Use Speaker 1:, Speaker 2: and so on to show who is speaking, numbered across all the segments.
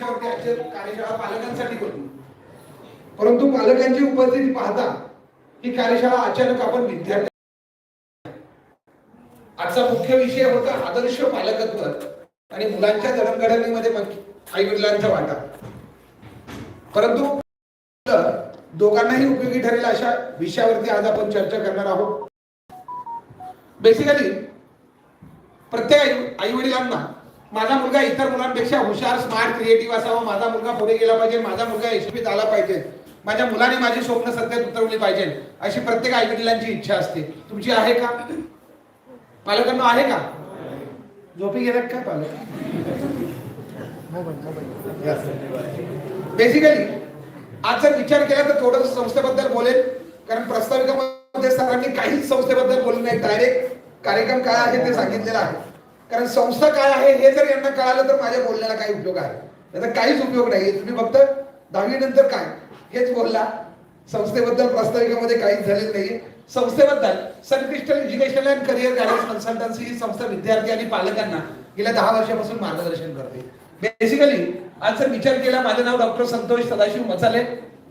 Speaker 1: मुलांच्यावरती आजच्या कार्यशाळा पालकांसाठी होती परंतु पालकांची उपस्थिती पाहता ही कार्यशाळा अचानक आपण विद्यार्थी आजचा मुख्य विषय होता आदर्श पालकत्व आणि मुलांच्या जडणघडणीमध्ये आई वडिलांचा वाटा. परंतु दोघांनाही उपयोगी ठरेल अशा विषयावरती आज आपण चर्चा करणार आहोत. बेसिकली प्रत्येक आई वडिलांना माझा मुलगा इतर मुलांपेक्षा हुशार स्मार्ट क्रिएटिव्ह असावा. माझा मुलगा पुढे गेला पाहिजे. माझा मुलगा यशस्वीत आला पाहिजे. माझ्या मुलाने माझी स्वप्न सत्यात उतरवली पाहिजे. अशी प्रत्येक आई वडिलांची इच्छा असते. तुमची आहे का? पालकांना आहे का? झोपी गेल्यात का पालक? बेसिकली आज जर विचार केला तर थोडस संस्थेबद्दल बोलेल. कारण प्रस्ताविकामध्ये सरांनी काहीच संस्थेबद्दल बोलले नाही डायरेक्ट कार्यक्रम काय आहे ते सांगितलेलं आहे. कारण संस्था काय आहे हे जर यांना कळालं तर माझ्या बोलण्याला काही उपयोग आहे. याचा काहीच उपयोग नाही. तुम्ही फक्त दहावी नंतर काय? हेच बोलला. संस्थेबद्दल प्रास्ताविकामध्ये काहीच झालेलं नाही संस्थेबद्दल sun crystal education and career guidance consultancy ही संस्था विद्यार्थी आणि पालकांना गेल्या दहा वर्षापासून मार्गदर्शन करते. बेसिकली आज जर विचार केला माझं नाव डॉक्टर संतोष सदाशिव मसाले.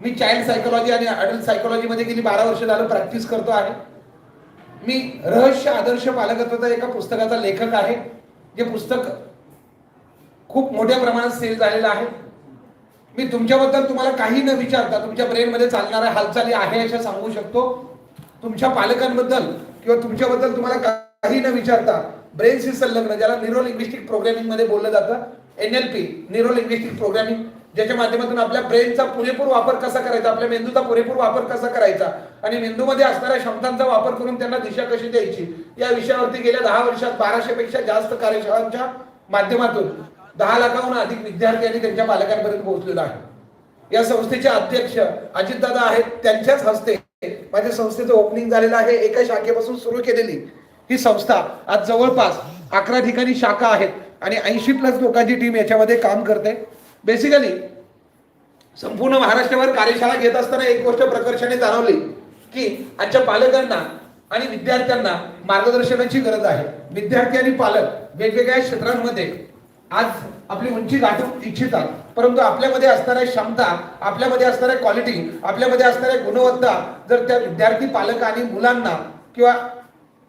Speaker 1: मी चाइल्ड सायकोलॉजी आणि अडल्ट सायकोलॉजी मध्ये गेली बारा वर्ष झालं प्रॅक्टिस करतो आहे. मी रहस्य आदर्श पालकत्वाचा एका पुस्तकाचा लेखक आहे जे पुस्तक खूप मोठ्या प्रमाणात सेल झालेलं आहे. मी तुमच्याबद्दल तुम्हाला काही न विचारता तुमच्या ब्रेनमध्ये चालणाऱ्या हालचाली आहे अशा सांगू शकतो. तुमच्या पालकांबद्दल किंवा तुमच्याबद्दल तुम्हाला काही न विचारता ब्रेनशी संलग्न ज्याला न्यूरो लिंग्विस्टिक प्रोग्रॅमिंगमध्ये बोललं जातं एनएलपी न्यूरो लिंग्विस्टिक प्रोग्रॅमिंग ज्याच्या माध्यमातून आपल्या ब्रेनचा पुरेपूर वापर कसा करायचा आपल्या मेंदूचा पुरेपूर वापर कसा करायचा आणि मेंदूमध्ये असणाऱ्या क्षमतांचा वापर करून त्यांना दिशा कशी द्यायची या विषयावरती गेल्या दहा वर्षात बाराशे पेक्षा जास्त कार्यशाळांच्या माध्यमातून दहा लाखाहून अधिक विद्यार्थी आणि त्यांच्या पालकांपर्यंत पोहोचलेला आहे. या संस्थेचे अध्यक्ष अजितदादा आहेत त्यांच्याच हस्ते माझ्या संस्थेचं ओपनिंग झालेलं आहे. एका शाखेपासून सुरू केलेली ही संस्था आज जवळपास अकरा ठिकाणी शाखा आहेत आणि ऐंशी प्लस लोकांची टीम याच्यामध्ये काम करते. बेसिकली संपूर्ण महाराष्ट्रावर कार्यशाळा घेत असताना एक गोष्ट प्रकर्षाने जाणवली की आजच्या पालकांना आणि विद्यार्थ्यांना मार्गदर्शनाची गरज आहे. विद्यार्थी आणि पालक वेगवेगळ्या क्षेत्रांमध्ये आज आपली उंची गाठू इच्छितात. परंतु आपल्यामध्ये असणाऱ्या क्षमता आपल्यामध्ये असणाऱ्या क्वालिटी आपल्यामध्ये असणाऱ्या गुणवत्ता जर त्या विद्यार्थी पालक आणि मुलांना किंवा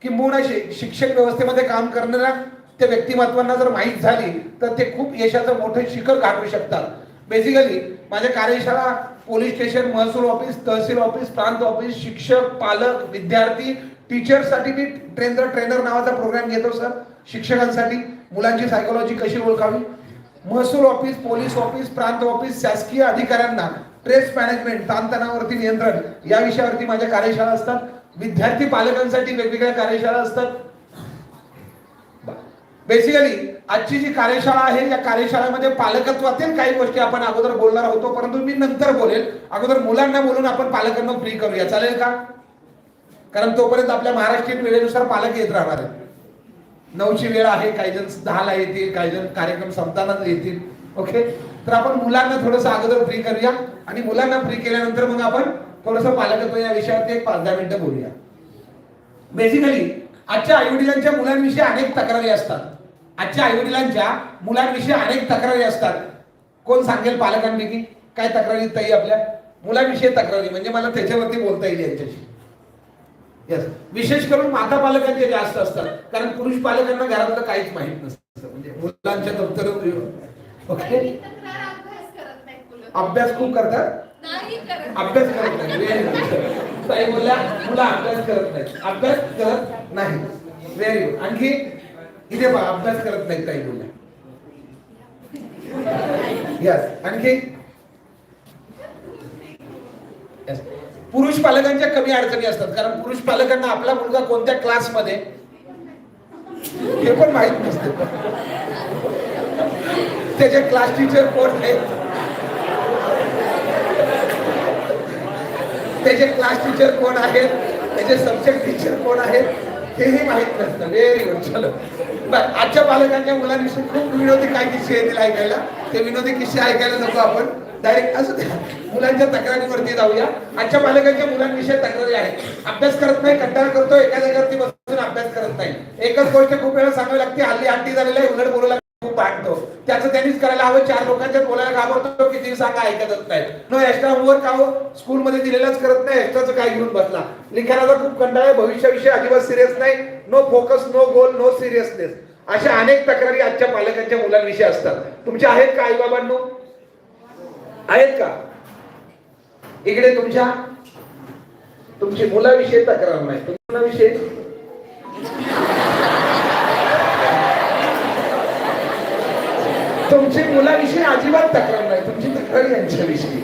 Speaker 1: किंबहुना शिक्षक व्यवस्थेमध्ये काम करणाऱ्या त्या व्यक्तिमत्वांना जर माहीत झाली तर ते खूप यशाचं मोठं शिखर गाठू शकतात. बेसिकली माझ्या कार्यशाळा पोलीस स्टेशन महसूल ऑफिस तहसील ऑफिस प्रांत ऑफिस शिक्षक पालक विद्यार्थी टीचरसाठी मी ट्रेनर ट्रेनर नावाचा प्रोग्राम घेतो सर शिक्षकांसाठी. मुलांची सायकोलॉजी कशी ओळखावी? महसूल ऑफिस पोलीस ऑफिस प्रांत ऑफिस शासकीय अधिकाऱ्यांना स्ट्रेस मॅनेजमेंट ताणतणावरती नियंत्रण या विषयावरती माझ्या कार्यशाळा असतात. विद्यार्थी पालकांसाठी वेगवेगळ्या कार्यशाळा असतात. बेसिकली आजची जी कार्यशाळा आहे या कार्यशाळेमध्ये पालकत्वातील काही गोष्टी आपण अगोदर बोलणार होतो परंतु मी नंतर बोलेल. अगोदर मुलांना बोलून आपण पालकांना फ्री करूया. चालेल का? कारण तोपर्यंत आपल्या महाराष्ट्रीयन वेळेनुसार पालक येत राहणार आहेत. नऊची वेळ आहे काही जण दहाला येतील काही जण कार्यक्रम संपताना येतील. ओके तर आपण मुलांना थोडस अगोदर फ्री करूया आणि मुलांना फ्री केल्यानंतर मग आपण थोडस पालकत्व या विषयावरती एक पाच दहा मिनिटं बोलूया. बेसिकली आजच्या आईवडिलांच्या मुलांविषयी अनेक तक्रारी असतात. आजच्या आईवडिलांच्या मुलांविषयी अनेक तक्रारी असतात. कोण सांगेल पालकांपैकी? काय तक्रारी ताई आपल्या? मुलांविषयी तक्रारी म्हणजे मला त्याच्यावरती बोलता येईल यांच्याशी. Yes. विशेष करून माता पालकांचे जास्त असतात. कारण पुरुष पालकांना घरातलं काहीच माहीत नसतं. म्हणजे मुलांच्या दप्तर ओके अभ्यास खूप करतात? अभ्यास करत नाही. ताई बोलल्या मुलं अभ्यास करत नाही अभ्यास करत नाही व्हेरी गुड आणखी इथे पहा अभ्यास करत नाही ताई बोलल्या यस आणखी? पुरुष पालकांच्या कमी अडचणी असतात कारण पुरुष पालकांना आपला मुलगा कोणत्या क्लासमध्ये हे पण माहीत नसते. त्याचे क्लास टीचर कोण आहेत? त्याचे क्लास टीचर कोण आहेत? त्याचे सब्जेक्ट टीचर कोण आहेत? हेही माहीत नसतं. व्हेरी गुड चलो. बर आजच्या पालकांच्या मुलांविषयी खूप विनोदी काय किस्से येतील ऐकायला. ते विनोदी किस्से ऐकायला नको आपण. डायरेक्ट असं मुलांच्या तक्रारीवरती जाऊया. आजच्या पालकांच्या मुलांविषयी तक्रारी आहेत. अभ्यास करत नाही कंटाळा करतो एका जागेवरती बसून अभ्यास करत नाही. एकच गोष्ट खूप वेळा सांगावी लागते हल्ली आंटी झालेला आहे उलट बोलू लागते खूप आणतो त्याचं त्यांनीच करायला हवं. चार लोकांच्या बोलायला घाबरतो किती सांगा ऐकतच नाही नो एक्स्ट्रा होमवर्क का स्कूलमध्ये दिलेलाच करत नाही. एक्स्ट्राचं काय घेऊन बसला. लिखाणाचा खूप कंटाळ आहे. भविष्याविषयी अजिबात सिरियस नाही. No focus no goal no seriousness अशा अनेक तक्रारी आजच्या पालकांच्या मुलांविषयी असतात. तुमच्या आहेत का आईबाबांनो? आहेत का? इकडे तुमच्या? तुमची मुलाविषयी तक्रार नाही. मुलाविषयी तुमची मुलाविषयी अजिबात तक्रार नाही. तुमची तक्रार यांच्याविषयी.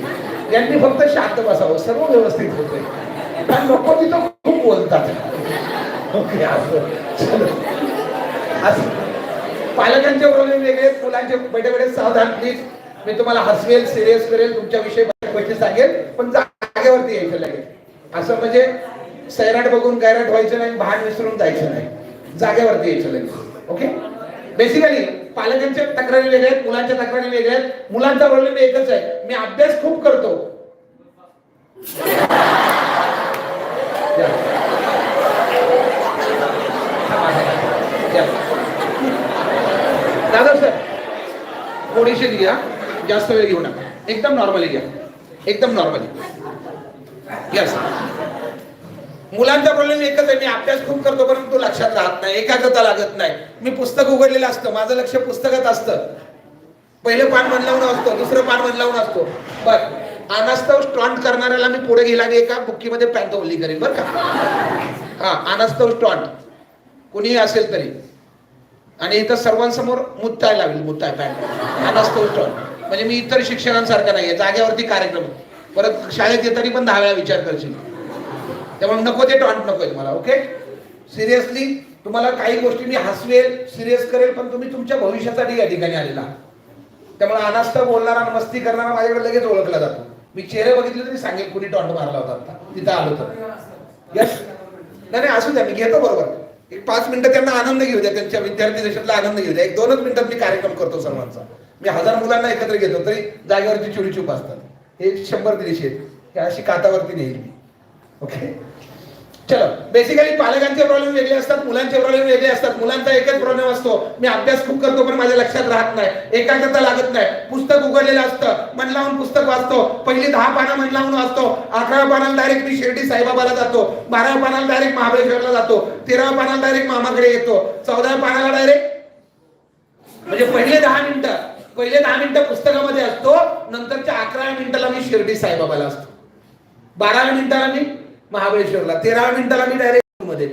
Speaker 1: यांनी फक्त शांत बसावं. सर्व व्यवस्थित होते कारण नको तिथं खूप बोलतात. ओके असं. चलो. असं. पालकांचे प्रॉब्लेम वेगळे मुलांचे बैठे बडे सावधान. प्लीज मी तुम्हाला हसवेल सिरियस करेल तुमच्याविषयी गोष्टी सांगेल पण जागेवरती यायचं लागेल असं म्हणजे सैराट बघून गैराट व्हायचं नाही भान विसरून जायचं नाही. जागेवरती यायचं लागेल ओके? बेसिकली पालकांच्या तक्रारी वेगळ्या आहेत मुलांच्या तक्रारी वेगळ्या आहेत. मुलांचा प्रॉब्लेम एकच आहे. मी अभ्यास खूप करतो. या. दादा सर थोडीशी घ्या जास्त वेळ घेऊ नका. एकदम नॉर्मली घ्या एकदम नॉर्मली यस मुलांचा प्रॉब्लेम एकच आहे मी अभ्यास खूप करतो परंतु लक्षात राहत नाही एकाग्रता लागत नाही. मी पुस्तक उघडलेलं असतं माझं लक्ष पुस्तकात असतं. पहिलं पान बनलावून असतो दुसरं पान मन लावून असतो. बर अनास्तव स्टॉन्ट करणाऱ्याला मी पुढे गेला आणि एका बुक्कीमध्ये पॅन्ट ओली करेन बरं का? हा अनास्तव स्टॉन्ट. कुणीही असेल तरी. आणि इथं सर्वांसमोर मुत्ताय लागेल मुत्ताय पॅन्ट अनास्तव स्टॉन्ट. म्हणजे मी इतर शिक्षकांसारखा आहे जागेवरती कार्यक्रम. परत शाळेत येताना पण दहा वेळा विचार करशील. त्यामुळे नको ते टॉन्ट नको मला ओके सिरियसली तुम्हाला काही गोष्टी मी हसवेल सिरियस करेल पण तुम्ही तुमच्या भविष्यासाठी या ठिकाणी आलेला. त्यामुळे अनास्त बोलणारा आणि मस्ती करणारा माझ्याकडे लगेच ओळखला जातो. मी चेहरे बघितले तरी सांगेल कुणी टॉन्ट मारला होता आता तिथं आलो तर. यस नाही नाही असू द्या मी घेतो बरोबर. एक पाच मिनिटं त्यांना आनंद घेऊ द्या त्यांच्या विद्यार्थी देशातला आनंद घेऊ द्या. एक दोनच मिनिटात मी कार्यक्रम करतो सर्वांचा. मी हजार मुलांना एकत्र घेतो तरी जागेवरती चुडीचूप असतात. हे शंभर दीडशे आहेत. हे अशी कातावरती नेईल मी. ओके चलो बेसिकली पालकांचे प्रॉब्लेम वेगळे असतात मुलांचे प्रॉब्लेम वेगळे असतात. मुलांचा एकच प्रॉब्लेम असतो मी अभ्यास खूप करतो पण माझ्या लक्षात राहत नाही. एकाग्रता लागत नाही. पुस्तक उघडलेलं असतं मन लावून पुस्तक वाचतो. पहिली दहा पानं मन लावून वाचतो. अकराव्या पानाला डायरेक्ट मी शिर्डी साईबाबाला जातो. बाराव्या पानाला डायरेक्ट महाबळेश्वरला जातो. तेराव्या पानाला डायरेक्ट मामाकडे येतो. चौदाव्या पानाला डायरेक्ट म्हणजे पहिले दहा मिनिटं. पहिले दहा मिनिटं पुस्तकामध्ये असतो. नंतरच्या अकराव्या मिनिटाला मी शिर्डी साईबाबाला असतो. बाराव्या मिनिटाला मी महाबळेश्वरला. तेरा मिनिटाला मी डायरेक्टमध्ये.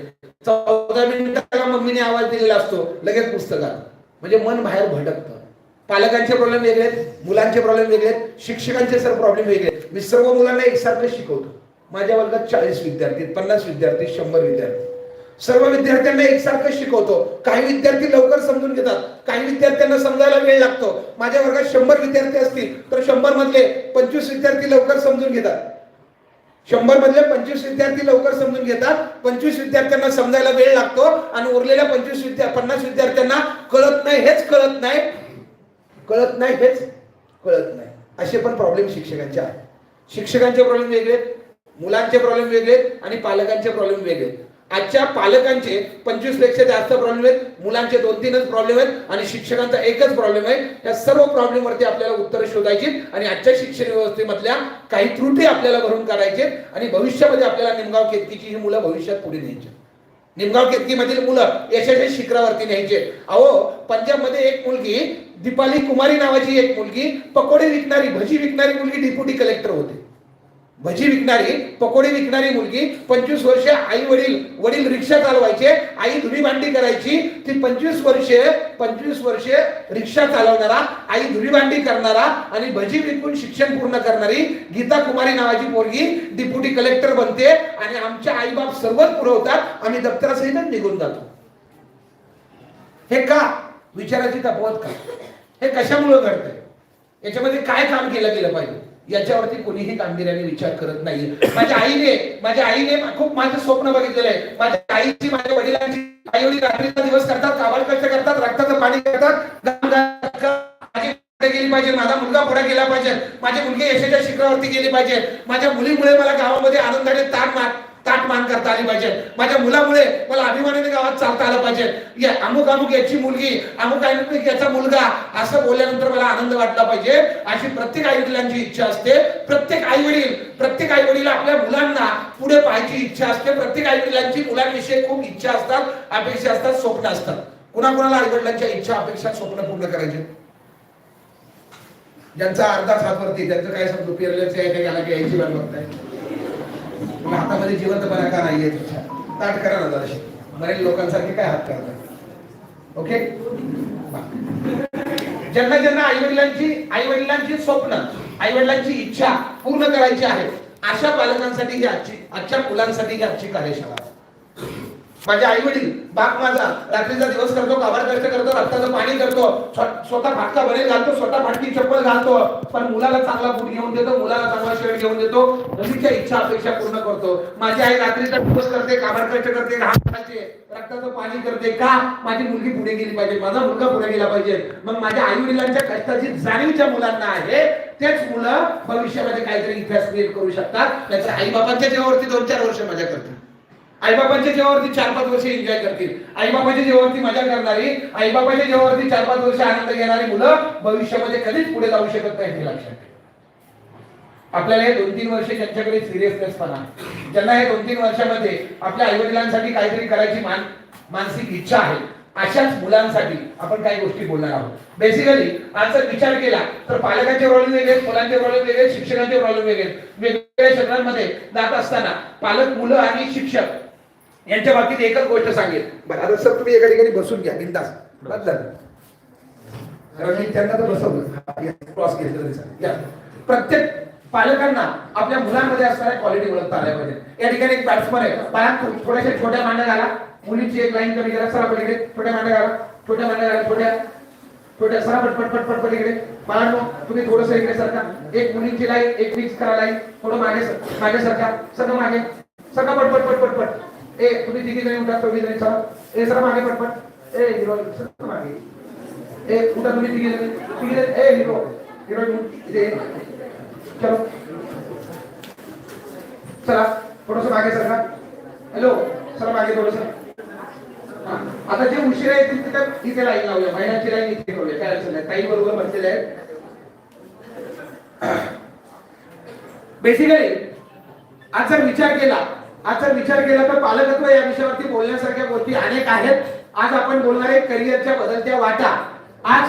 Speaker 1: चौदा मिनिटाला मम्मीने आवाज दिलेला असतो. लगेच पुस्तकात. म्हणजे मन बाहेर भटकतं पालकांचे प्रॉब्लेम वेगळे आहेत मुलांचे प्रॉब्लेम वेगळे आहेत शिक्षकांचे सर प्रॉब्लेम वेगळे आहेत. मी सर्व मुलांना एकसारखं शिकवतो. माझ्या वर्गात चाळीस विद्यार्थी पन्नास विद्यार्थी शंभर विद्यार्थी. सर्व विद्यार्थ्यांना एकसारखं शिकवतो. काही विद्यार्थी लवकर समजून घेतात. काही विद्यार्थ्यांना समजायला वेळ लागतो. माझ्या वर्गात शंभर विद्यार्थी असतील तर शंभर मधले पंचवीस विद्यार्थी लवकर समजून घेतात. शंभर मधले पंचवीस विद्यार्थी लवकर समजून घेतात. पंचवीस विद्यार्थ्यांना समजायला वेळ लागतो आणि उरलेल्या पंचवीस विद्या पन्नास विद्यार्थ्यांना कळत नाही हेच कळत नाही. कळत नाही हेच कळत नाही. असे पण प्रॉब्लेम शिक्षकांचे आहेत. शिक्षकांचे प्रॉब्लेम वेगळे आहेत, मुलांचे प्रॉब्लेम वेगळे आहेत आणि पालकांचे प्रॉब्लेम वेगळे आहेत. आजच्या पालकांचे पंचवीसपेक्षा जास्त प्रॉब्लेम आहेत. मुलांचे दोन तीनच प्रॉब्लेम आहेत आणि शिक्षकांचा एकच प्रॉब्लेम आहे. या सर्व प्रॉब्लेम वरती आपल्याला उत्तर शोधायची आणि आजच्या शिक्षण व्यवस्थेमधल्या काही त्रुटी आपल्याला भरून काढायचे आणि भविष्यामध्ये आपल्याला निमगाव केतकीची ही मुलं भविष्यात पुढे न्यायची निमगाव केतकीमधील मुलं यशस्वी शिखरावरती न्यायचे अहो पंजाबमध्ये एक मुलगी दीपाली कुमारी नावाची एक मुलगी पकोडे विकणारी भजी विकणारी मुलगी डिप्युटी कलेक्टर होते. भजी विकणारी पकोडे विकणारी मुलगी पंचवीस वर्षे आई वडील वडील रिक्षा चालवायचे आई धुणी भांडी करायची ती पंचवीस वर्षे पंचवीस वर्षे रिक्षा चालवणारा आई धुणी भांडी करणारा आणि भजी विकून शिक्षण पूर्ण करणारी गीता कुमारी नावाची पोरगी डिप्युटी कलेक्टर बनते आणि आमच्या आईबाप सर्वच पुरवतात आम्ही दप्तरासहितच निघून जातो. हे का? विचाराची तफवत का? हे कशामुळे घडतंय? याच्यामध्ये काय काम केलं गेलं पाहिजे? याच्यावरती कोणीही गांभीर्याने विचार करत नाही माझ्या आईने माझ्या आईने खूप माझं स्वप्न बघितलेलं आहे. माझ्या आईची माझ्या वडिलांची आई वडील रात्रीचा दिवस करतात काबाड कष्ट करतात रक्ताचं पाणी करतात. माझी गेली पाहिजे. माझा मुलगा पुढे गेला पाहिजे. माझे मुलगे यशाच्या शिखरावरती गेली पाहिजे. माझ्या मुलीमुळे मला गावामध्ये आनंदाने ताण मार ताटमान करता आली पाहिजे. माझ्या मुलामुळे मला अभिमानाने गावात चालता आलं पाहिजे. या अमुक अमुक याची मुलगी अमुक अमुक याचा मुलगा असं बोलल्यानंतर मला आनंद वाटला पाहिजे. अशी प्रत्येक आई वडिलांची इच्छा असते. प्रत्येक आई वडील प्रत्येक आई वडील आपल्या मुलांना पुढे पाहायची इच्छा असते. प्रत्येक आई वडिलांची मुलांविषयी खूप इच्छा असतात अपेक्षा असतात स्वप्न असतात. कुणाकुणाला आई वडिलांच्या इच्छा अपेक्षा स्वप्न पूर्ण करायचे? ज्यांचा अर्धा हातवरती त्यांचं काय समजू पेरल्याचं आहे यायची वाट बघताय? तुम्ही हातामध्ये जिवंतपणा का नाहीये तुमच्या ताट करा ना जराशी. बरेच लोकांसारखे काय हात करताय ओके? ज्यांना ज्यांना आई वडिलांची आई वडिलांची स्वप्न आई वडिलांची इच्छा पूर्ण करायची आहे अशा पालकांसाठी आजची आजच्या मुलांसाठी ही आजची कार्यशाळा. माझे आई वडील बाप माझा रात्रीचा दिवस करतो काबाड कष्ट करतो रक्ताचं पाणी करतो स्वतः फाटका बरेल घालतो स्वतः फाटकी चप्पल घालतो. पण मुलाला चांगला बूट घेऊन देतो मुलाला चांगला शर्ट घेऊन देतो मुलीच्या इच्छा अपेक्षा पूर्ण करतो. माझी आई रात्रीचा दिवस करते काबाड कष्ट करते घाम घालते रक्ताचं पाणी करते. का? माझी मुलगी पुढे गेली पाहिजे माझा मुलगा पुढे गेला पाहिजे. मग माझ्या आई वडिलांच्या कष्टाची जाणीव ज्या मुलांना आहे तेच मुलं भविष्यामध्ये काहीतरी इतिहास क्रिएट करू शकतात. त्याच्या आई बाबांच्या जीवावरती दोन चार वर्ष मजा करतात आईबाबांच्या जेव्हावरती चार पाच वर्ष एन्जॉय करतील. आईबाबांच्या जेव्हावरती मजा करणारी आईबाबांच्या जेव्हावरती चार पाच वर्ष आनंद घेणारी मुलं भविष्यामध्ये कधीच पुढे जाऊ शकत नाही हे लक्षात ठेवा. आपल्याला हे दोन तीन वर्ष त्यांच्याकडे सिरियसनेस पण ज्यांना हे दोन तीन वर्षामध्ये आपल्या आई वडिलांसाठी काहीतरी करायची मान मानसिक इच्छा आहे अशाच मुलांसाठी आपण काही गोष्टी बोलणार आहोत. बेसिकली आज जर विचार केला तर पालकांचे प्रॉब्लेम वेगळे मुलांचे प्रॉब्लेम वेगळे शिक्षकांचे प्रॉब्लेम वेगळे. वेगवेगळ्या शहरांमध्ये जात असताना पालक मुलं आणि शिक्षक यांच्या बाबतीत एकच गोष्ट सांगेल. बरं आता सर तुम्ही एका ठिकाणी बसून घ्या बिंदास. मी त्यांना तर बसवलं. क्रॉस घेतलं तरी चालेल. या. प्रत्येक पालकांना आपल्या मुलांमध्ये असणाऱ्या क्वालिटी ओळखता आल्या पाहिजे या ठिकाणी एक बॅट्समन आहे. पायात थोड्याशा छोट्या मांड्या घाला. मुलीची एक लाईन कमी करा. सरा पलीकडे. छोट्या मांड्या घाला. छोट्या मांड्या घाला. छोट्या. छोट्या. सरा पट पट पट पट पलीकडे. बाळांनो तुम्ही थोडस इकडे सरका. एक मुलींची लाईन एक मिक्स करा लाईन थोडं मागे मागे सरका. सगळं मागे. सगळं पट पट पट पट पट. ए तुम्ही तिघी जणी उठा चौघी जणी चला. ए सरा मागे पटपट ए हिरो सर मागे. ए उठा तुम्ही तिघी जणी. तिघी जणी. ए हिरो हिरो इथे चलो. चला थोडस मागे सरका हॅलो चला मागे थोडस. आता जे उशीर आहे तिथे इथे लाईन लावूया. महिन्याची लाईन इथे ठेवूया काय अडचण नाही. ताई बरोबर बसलेले आहेत. बेसिकली आज जर विचार केला आजचा विचार केला तर पालकत्व या विषयावरती बोलण्यासारख्या गोष्टी अनेक आहेत. आज आपण बोलणार आहे करिअरच्या बदलत्या वाटा. आज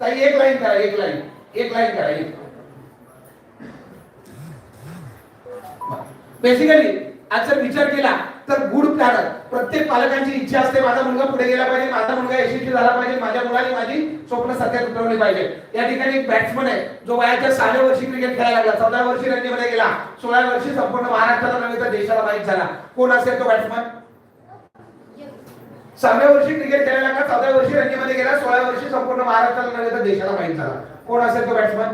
Speaker 1: ताई एक लाईन करा एक लाईन. एक लाईन करा एक. बेसिकली आज जर विचार केला. तर गुड प्लॅनर प्रत्येक पालकांची इच्छा असते माझा मुलगा पुढे गेला पाहिजे माझा मुलगा यशस्वी झाला पाहिजे माझ्या मुलाने माझी स्वप्न सत्यात उतरवली पाहिजे. या ठिकाणी एक बॅट्समन आहे जो वयाच्या सहाव्या वर्षी क्रिकेट खेळायला लागला चौदा वर्षी रणजीमध्ये गेला सोळा वर्षी संपूर्ण महाराष्ट्राला नव्हे तर देशाला माहीत झाला. कोण असेल तो बॅट्समन सहाव्या वर्षी क्रिकेट खेळायला लागला चौदा वर्षी रणजीमध्ये गेला सोळा वर्षी संपूर्ण महाराष्ट्राला नव्हे तर देशाला माहीत झाला. कोण असेल तो बॅट्समन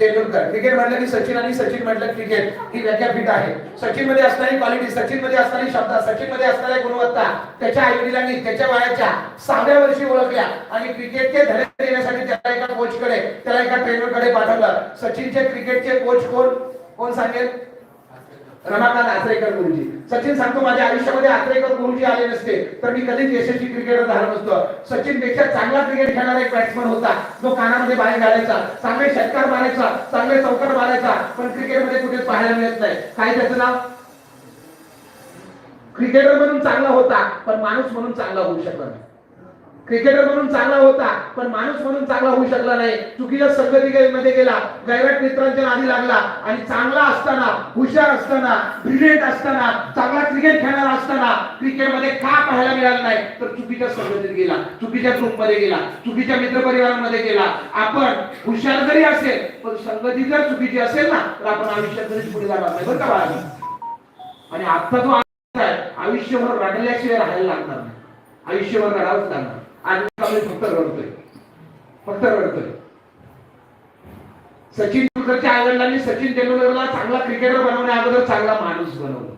Speaker 1: तेंडुलकर क्रिकेट म्हटलं की सचिन आणि सचिन म्हटलं क्रिकेट ही व्याख्या फिट आहे. सचिनमध्ये असणारी क्वालिटी सचिनमध्ये असणारी शब्द सचिनमध्ये असणारी गुणवत्ता त्याच्या आई वडिलांनी त्याच्या वयाच्या सहाव्या वर्षी ओळखल्या आणि क्रिकेटचे धडे देण्यासाठी त्याला एका कोचकडे त्याला एका ट्रेनरकडे पाठवलं. सचिनचे क्रिकेटचे कोच कोण? कोण सांगेल? रमाकांत आत्रेकर गुरुजी. सचिन सांगतो माझ्या आयुष्यामध्ये आत्रेकर गुरुजी आले नसते तर मी कधीच यशस्वी क्रिकेटर झालो नसतो. सचिनपेक्षा चांगला क्रिकेट खेळणारा एक बॅट्समन होता. जो कानामध्ये बाहेर घालायचा चांगले षटकार मारायचा चांगले चौकार मारायचा पण क्रिकेटमध्ये कुठेच पाहायला मिळत नाही. काय त्याचं नाव? क्रिकेटर म्हणून चांगला होता पण माणूस म्हणून चांगला होऊ शकत नाही. क्रिकेटर म्हणून चांगला होता पण माणूस म्हणून चांगला होऊ शकला नाही. चुकीच्या संगतीमध्ये गेला गैरट मित्रांच्या नादी लागला आणि चांगला असताना हुशार असताना ब्रिलियंट असताना चांगला क्रिकेट खेळणारा असताना क्रिकेटमध्ये का पाहायला मिळाला नाही? तर चुकीच्या संगतीत गेला चुकीच्या ग्रुपमध्ये गेला चुकीच्या मित्रपरिवारांमध्ये गेला. आपण हुशार जरी असेल पण संगती जर चुकीची असेल ना तर आपण आयुष्यात जरी पुढे जाणार नाही बरं का आणि आता जो आयुष्य आहे आयुष्यभर रडल्याशिवाय राहायला लागणार नाही. आयुष्यभर रडावंच लागणार आणि फक्त रडतोय. फक्त रडतोय. सचिन तेंडुलकरच्या आईवडिलांनी सचिन तेंडुलकरला चांगला क्रिकेटर बनवण्या अगोदर चांगला माणूस बनवलं.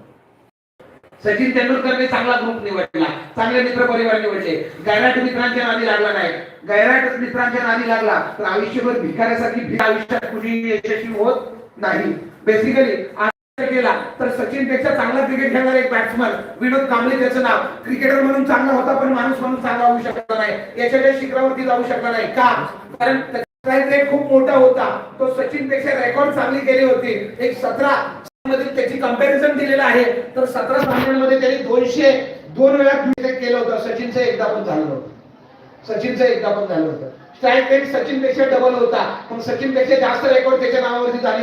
Speaker 1: सचिन तेंडुलकरने चांगला ग्रुप निवडला. चांगले मित्र परिवार निवडले. गैराट मित्रांच्या नादी लागला नाही. गैराट मित्रांच्या नादी लागला तर आयुष्यभर भिकाऱ्यासाठी आयुष्यात कुणी यशस्वी होत नाही. बेसिकली केला तर सचिनपेक्षा चांगला क्रिकेट खेळणारा एक बॅट्समन विनोद कांबळे त्याचं नाव. क्रिकेटर म्हणून चांगला होता पण माणूस म्हणून चांगला होऊ शकला नाही. याच्या शिखरावरती जाऊ शकला नाही. का? कारण रेट खूप मोठा होता. तो सचिनपेक्षा रेकॉर्ड चांगली केली होती. एक सतरा मध्ये त्याची कंपॅरिझन दिलेलं आहे. तर सतरा सामन्यांमध्ये त्यांनी दोनशे दोन वेळा केलं होतं. सचिनचं एकदा पण झालं होतं सचिनचं एकदा पण झालं होतं. स्ट्राईक रेट सचिनपेक्षा डबल होता. पण सचिनपेक्षा जास्त रेकॉर्ड त्याच्या नावावरती झाले